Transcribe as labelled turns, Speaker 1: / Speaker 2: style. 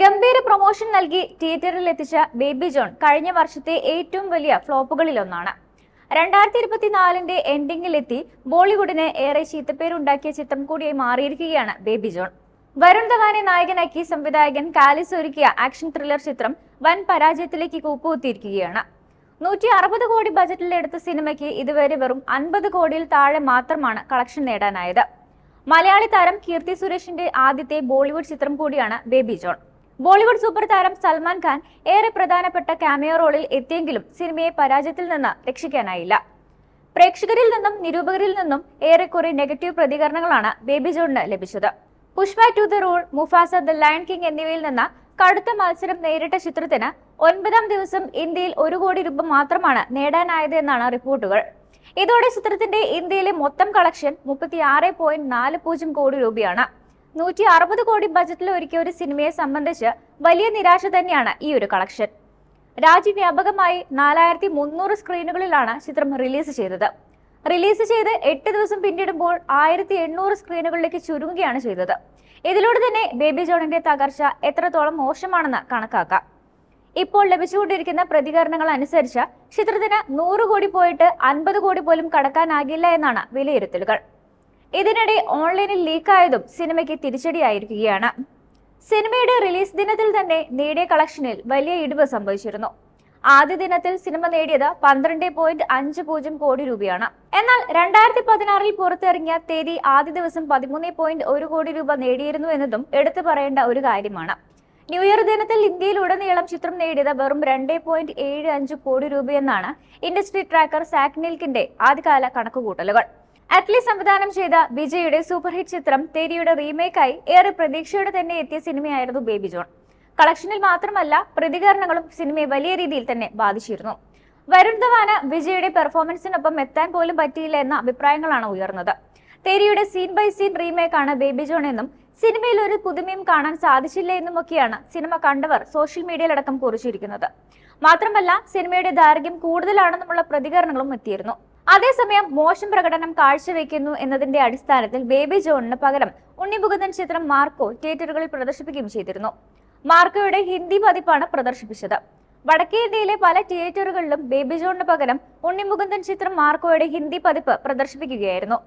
Speaker 1: ഗംഭീര പ്രൊമോഷൻ നൽകി തിയേറ്ററിൽ എത്തിച്ച ബേബി ജോൺ കഴിഞ്ഞ വർഷത്തെ ഏറ്റവും വലിയ ഫ്ലോപ്പുകളിലൊന്നാണ്. രണ്ടായിരത്തി ഇരുപത്തിനാലിന്റെ എൻഡിംഗിലെത്തി ബോളിവുഡിന് ഏറെ ചീത്തപ്പേരുണ്ടാക്കിയ ചിത്രം കൂടിയായി മാറിയിരിക്കുകയാണ് ബേബി ജോൺ. വരുൺ ധവാനെ നായകനാക്കി സംവിധായകൻ കാലിസ് ഒരുക്കിയ ആക്ഷൻ ത്രില്ലർ ചിത്രം വൻ പരാജയത്തിലേക്ക് കൂപ്പുകുത്തിയിരിക്കുകയാണ്. നൂറ്റി അറുപത് കോടി ബജറ്റിൽ എടുത്ത സിനിമയ്ക്ക് ഇതുവരെ വെറും അൻപത് കോടിയിൽ താഴെ മാത്രമാണ് കളക്ഷൻ നേടാനായത്. മലയാളി താരം കീർത്തി സുരേഷിന്റെ ആദ്യത്തെ ബോളിവുഡ് ചിത്രം കൂടിയാണ് ബേബി ജോൺ. ബോളിവുഡ് സൂപ്പർ താരം സൽമാൻ ഖാൻ ഏറെ പ്രധാനപ്പെട്ട കാമിയോ റോളിൽ എത്തിയെങ്കിലും സിനിമയെ പരാജയത്തിൽ നിന്ന് രക്ഷിക്കാനായില്ല. പ്രേക്ഷകരിൽ നിന്നും നിരൂപകരിൽ നിന്നും ഏറെക്കുറെ നെഗറ്റീവ് പ്രതികരണങ്ങളാണ് ബേബി ജോണിന് ലഭിച്ചത്. Pushpa two the rule Mufasa the lion king എന്നിവയിൽ നിന്ന് കടുത്ത മത്സരം നേരിട്ട ചിത്രത്തിന് ഒൻപതാം ദിവസം ഇന്ത്യയിൽ ഒരു കോടി രൂപ മാത്രമാണ് നേടാനായത് എന്നാണ് റിപ്പോർട്ടുകൾ. ഇതോടെ ചിത്രത്തിന്റെ ഇന്ത്യയിലെ മൊത്തം കളക്ഷൻ മുപ്പത്തി ആറ് പോയിന്റ് നാല് പൂജ്യം കോടി രൂപയാണ്. നൂറ്റി അറുപത് കോടി ബജറ്റിൽ ഒരുക്കിയ ഒരു സിനിമയെ സംബന്ധിച്ച് വലിയ നിരാശ തന്നെയാണ് ഈ ഒരു കളക്ഷൻ. രാജ്യവ്യാപകമായി നാലായിരത്തി മുന്നൂറ് സ്ക്രീനുകളിലാണ് ചിത്രം റിലീസ് ചെയ്തത്. റിലീസ് ചെയ്ത് എട്ട് ദിവസം പിന്നിടുമ്പോൾ ആയിരത്തി എണ്ണൂറ് സ്ക്രീനുകളിലേക്ക് ചുരുങ്ങുകയാണ് ചെയ്തത്. ഇതിലൂടെ തന്നെ ബേബി ജോണിന്റെ തകർച്ച എത്രത്തോളം മോശമാണെന്ന് കണക്കാക്കാം. ഇപ്പോൾ ലഭിച്ചുകൊണ്ടിരിക്കുന്ന പ്രതികരണങ്ങൾ അനുസരിച്ച് ചിത്രത്തിന് നൂറ് കോടി പോയിട്ട് അൻപത് കോടി പോലും കടക്കാനാകില്ല എന്നാണ് വിലയിരുത്തലുകൾ. ഇതിനിടെ ഓൺലൈനിൽ ലീക്കായതും സിനിമയ്ക്ക് തിരിച്ചടിയായിരിക്കുകയാണ്. സിനിമയുടെ റിലീസ് ദിനത്തിൽ തന്നെ നേടിയ കളക്ഷനിൽ വലിയ ഇടിവ് സംഭവിച്ചിരുന്നു. ആദ്യ ദിനത്തിൽ സിനിമ നേടിയത് പന്ത്രണ്ട് പോയിന്റ് അഞ്ച് പൂജ്യം കോടി രൂപയാണ്. എന്നാൽ രണ്ടായിരത്തി പതിനാറിൽ പുറത്തിറങ്ങിയ തേതി ആദ്യ ദിവസം പതിമൂന്ന് പോയിന്റ് ഒരു കോടി രൂപ നേടിയിരുന്നു എന്നതും എടുത്തു പറയേണ്ട ഒരു കാര്യമാണ്. ന്യൂ ഇയർ ദിനത്തിൽ ഇന്ത്യയിലുടനീളം ചിത്രം നേടിയത് വെറും രണ്ട് പോയിന്റ് ഏഴ് അഞ്ച് കോടി രൂപയെന്നാണ് ഇൻഡസ്ട്രി ട്രാക്കർ സാക്നിൽക്കിന്റെ ആദ്യകാല കണക്കുകൂട്ടലുകൾ. അറ്റ്ലി സംവിധാനം ചെയ്ത വിജയുടെ സൂപ്പർ ഹിറ്റ് ചിത്രം തേരിയുടെ റീമേക്കായി ഏറെ പ്രതീക്ഷയോടെ തന്നെ എത്തിയ സിനിമയായിരുന്നു ബേബി ജോൺ കളക്ഷനിൽ മാത്രമല്ല പ്രതികരണങ്ങളും സിനിമയെ വലിയ രീതിയിൽ തന്നെ ബാധിച്ചിരുന്നു. വരുൺ ധവാന് വിജയുടെ പെർഫോമൻസിനൊപ്പം എത്താൻ പോലും പറ്റിയില്ല എന്ന അഭിപ്രായങ്ങളാണ് ഉയർന്നത്. തേരിയുടെ സീൻ ബൈ സീൻ റീമേക്കാണ് ബേബി ജോൺ എന്നും സിനിമയിൽ ഒരു പുതുമയും കാണാൻ സാധിച്ചില്ല എന്നുമൊക്കെയാണ് സിനിമ കണ്ടവർ സോഷ്യൽ മീഡിയയിലടക്കം കുറിച്ചിരിക്കുന്നത്. മാത്രമല്ല സിനിമയുടെ ദൈർഘ്യം കൂടുതലാണെന്നുമുള്ള പ്രതികരണങ്ങളും എത്തിയിരുന്നു. അതേസമയം മോശം പ്രകടനം കാഴ്ചവെക്കുന്നു എന്നതിന്റെ അടിസ്ഥാനത്തിൽ ബേബി ജോണിന് പകരം ഉണ്ണിമുകുന്ദൻ ചിത്രം മാർക്കോ തിയേറ്ററുകളിൽ പ്രദർശിപ്പിക്കുകയും ചെയ്തിരുന്നു. മാർക്കോയുടെ ഹിന്ദി പതിപ്പാണ് പ്രദർശിപ്പിച്ചത്. വടക്കേ ഇന്ത്യയിലെ പല തിയേറ്ററുകളിലും ബേബി ജോണിന് പകരം ഉണ്ണിമുകുന്ദൻ ചിത്രം മാർക്കോയുടെ ഹിന്ദി പതിപ്പ് പ്രദർശിപ്പിക്കുകയായിരുന്നു.